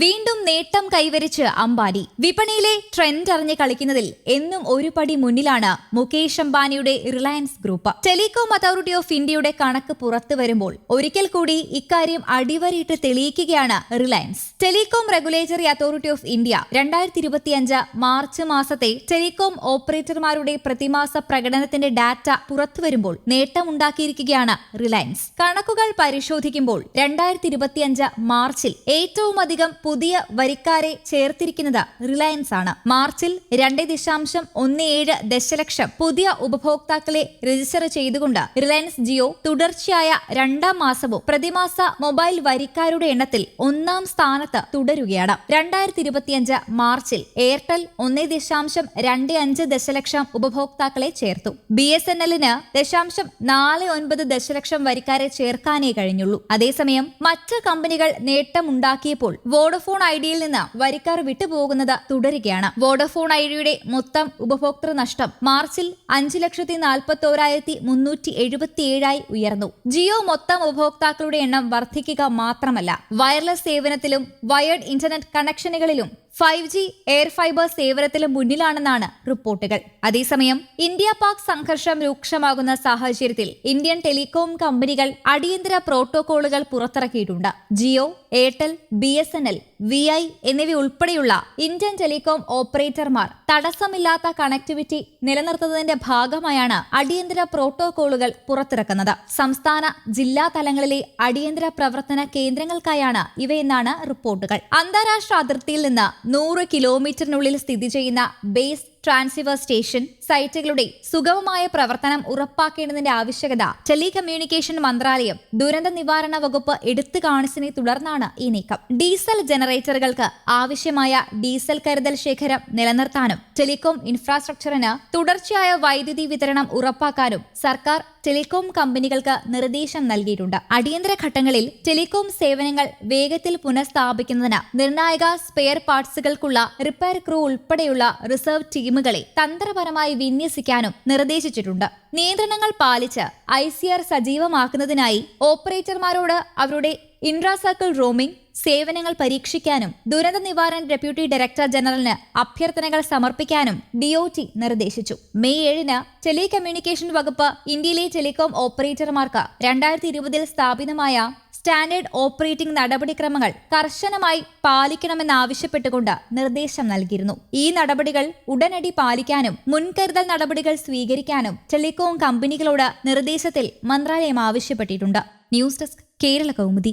വീണ്ടും നേട്ടം കൈവരിച്ച് അംബാനി. വിപണിയിലെ ട്രെൻഡ് അറിഞ്ഞ് കളിക്കുന്നതിൽ എന്നും ഒരു പടി മുന്നിലാണ് മുകേഷ് അംബാനിയുടെ Reliance group telecom authority of ഇന്ത്യയുടെ കണക്ക് പുറത്തു വരുമ്പോൾ ഒരിക്കൽ കൂടി ഇക്കാര്യം അടിവരയിട്ട് തെളിയിക്കുകയാണ് Reliance telecom regulatory authority of India രണ്ടായിരത്തി ഇരുപത്തിയഞ്ച് മാർച്ച് മാസത്തെ ടെലികോം ഓപ്പറേറ്റർമാരുടെ പ്രതിമാസ പ്രകടനത്തിന്റെ ഡാറ്റ പുറത്തു വരുമ്പോൾ നേട്ടമുണ്ടാക്കിയിരിക്കുകയാണ് റിലയൻസ് കണക്കുകൾ പരിശോധിക്കുമ്പോൾ രണ്ടായിരത്തി ഇരുപത്തിയഞ്ച് മാർച്ചിൽ ഏറ്റവും അധികം പുതിയ വരിക്കാരെ ചേർത്തിരിക്കുന്നത് റിലയൻസ് ആണ്. മാർച്ചിൽ രണ്ട് ദശാംശം ഒന്ന് ഏഴ് ദശലക്ഷം പുതിയ ഉപഭോക്താക്കളെ രജിസ്റ്റർ ചെയ്തുകൊണ്ട് റിലയൻസ് ജിയോ തുടർച്ചയായ രണ്ടാം മാസവും പ്രതിമാസ മൊബൈൽ വരിക്കാരുടെ എണ്ണത്തിൽ ഒന്നാം സ്ഥാനത്ത് തുടരുകയാണ്. രണ്ടായിരത്തി ഇരുപത്തിയഞ്ച് മാർച്ചിൽ എയർടെൽ ഒന്നേ ദശാംശം രണ്ട് അഞ്ച് ദശലക്ഷം ഉപഭോക്താക്കളെ ചേർത്തു. ബി എസ് എൻ എല്ലിന് ദശാംശം നാല് ഒൻപത് ദശലക്ഷം വരിക്കാരെ ചേർക്കാനേ കഴിഞ്ഞുള്ളൂ. അതേസമയം മറ്റ് കമ്പനികൾ നേട്ടമുണ്ടാക്കിയപ്പോൾ വോഡഫോൺ ഐഡിയിൽ നിന്ന് വരിക്കാർ വിട്ടുപോകുന്നത് തുടരുകയാണ്. വോഡഫോൺ ഐഡിയയുടെ മൊത്തം ഉപഭോക്തൃ നഷ്ടം മാർച്ചിൽ അഞ്ച് ലക്ഷത്തി നാൽപ്പത്തോരായിരത്തി മുന്നൂറ്റി എഴുപത്തിയേഴായി ഉയർന്നു. ജിയോ മൊത്തം ഉപഭോക്താക്കളുടെ എണ്ണം വർദ്ധിക്കുക മാത്രമല്ല വയർലെസ് സേവനത്തിലും വയർഡ് ഇന്റർനെറ്റ് കണക്ഷനുകളിലും ഫൈവ് ജി എയർ ഫൈബർ സേവനത്തിന് മുന്നിലാണെന്നാണ് റിപ്പോർട്ടുകൾ. അതേസമയം ഇന്ത്യ പാക് സംഘർഷം രൂക്ഷമാകുന്ന സാഹചര്യത്തിൽ ഇന്ത്യൻ ടെലികോം കമ്പനികൾ അടിയന്തര പ്രോട്ടോകോളുകൾ പുറത്തിറക്കിയിട്ടുണ്ട്. Jio Airtel B S N L V I എന്നിവയുൾപ്പെടെയുള്ള ഇന്ത്യൻ ടെലികോം ഓപ്പറേറ്റർമാർ തടസ്സമില്ലാത്ത കണക്ടിവിറ്റി നിലനിർത്തുന്നതിന്റെ ഭാഗമായാണ് അടിയന്തര പ്രോട്ടോകോളുകൾ പുറത്തിറക്കുന്നത്. സംസ്ഥാന ജില്ലാ തലങ്ങളിലെ അടിയന്തര പ്രവർത്തന കേന്ദ്രങ്ങൾക്കായാണ് ഇവയെന്നാണ് റിപ്പോർട്ടുകൾ. അന്താരാഷ്ട്ര അതിർത്തിയിൽ നിന്ന് നൂറ് കിലോമീറ്ററിനുള്ളിൽ സ്ഥിതി ചെയ്യുന്ന ബേസ് ട്രാൻസിവർ സ്റ്റേഷൻ സൈറ്റുകളുടെ സുഗമമായ പ്രവർത്തനം ഉറപ്പാക്കേണ്ടതിന്റെ ആവശ്യകത ടെലികമ്മ്യൂണിക്കേഷൻ മന്ത്രാലയം ദുരന്ത നിവാരണ വകുപ്പ് എടുത്തു കാണിച്ചതിനെ തുടർന്നാണ് ഈ നീക്കം. ഡീസൽ ജനറേറ്ററുകൾക്ക് ആവശ്യമായ ഡീസൽ കരുതൽ ശേഖരം നിലനിർത്താനും ടെലികോം ഇൻഫ്രാസ്ട്രക്ചറിന് തുടർച്ചയായ വൈദ്യുതി വിതരണം ഉറപ്പാക്കാനും സർക്കാർ ടെലികോം കമ്പനികൾക്ക് നിർദ്ദേശം നൽകിയിട്ടുണ്ട്. അടിയന്തര ഘട്ടങ്ങളിൽ ടെലികോം സേവനങ്ങൾ വേഗത്തിൽ പുനഃസ്ഥാപിക്കുന്നതിന് നിർണായക സ്പെയർ പാർട്സുകൾക്കുള്ള റിപ്പയർ ക്രൂ ഉൾപ്പെടെയുള്ള റിസർവ് ടീമുകളെ തന്ത്രപരമായി വിന്യസിക്കാനും നിർദ്ദേശിച്ചിട്ടുണ്ട്. നിയന്ത്രണങ്ങൾ പാലിച്ച് ഐ സി ആർ സജീവമാക്കുന്നതിനായി ഓപ്പറേറ്റർമാരോട് അവരുടെ ഇൻട്രാ സർക്കിൾ റോമിംഗ് സേവനങ്ങൾ പരീക്ഷിക്കാനും ദുരന്ത നിവാരണ ഡെപ്യൂട്ടി ഡയറക്ടർ ജനറലിന് അഭ്യർത്ഥനകൾ സമർപ്പിക്കാനും ഡിഒടി നിർദ്ദേശിച്ചു. മെയ് ഏഴിന് ടെലികമ്മ്യൂണിക്കേഷൻ വകുപ്പ് ഇന്ത്യയിലെ ടെലികോം ഓപ്പറേറ്റർമാർക്ക് രണ്ടായിരത്തി ഇരുപതിൽ സ്ഥാപിതമായ സ്റ്റാൻഡേർഡ് ഓപ്പറേറ്റിംഗ് നടപടിക്രമങ്ങൾ കർശനമായി പാലിക്കണമെന്നാവശ്യപ്പെട്ടുകൊണ്ട് നിർദ്ദേശം നൽകിയിരുന്നു. ഈ നടപടികൾ ഉടനടി പാലിക്കാനും മുൻകരുതൽ നടപടികൾ സ്വീകരിക്കാനും ടെലികോം കമ്പനികളോട് നിർദ്ദേശത്തിൽ മന്ത്രാലയം ആവശ്യപ്പെട്ടിട്ടുണ്ട്. News desk Kerala Kaumudi.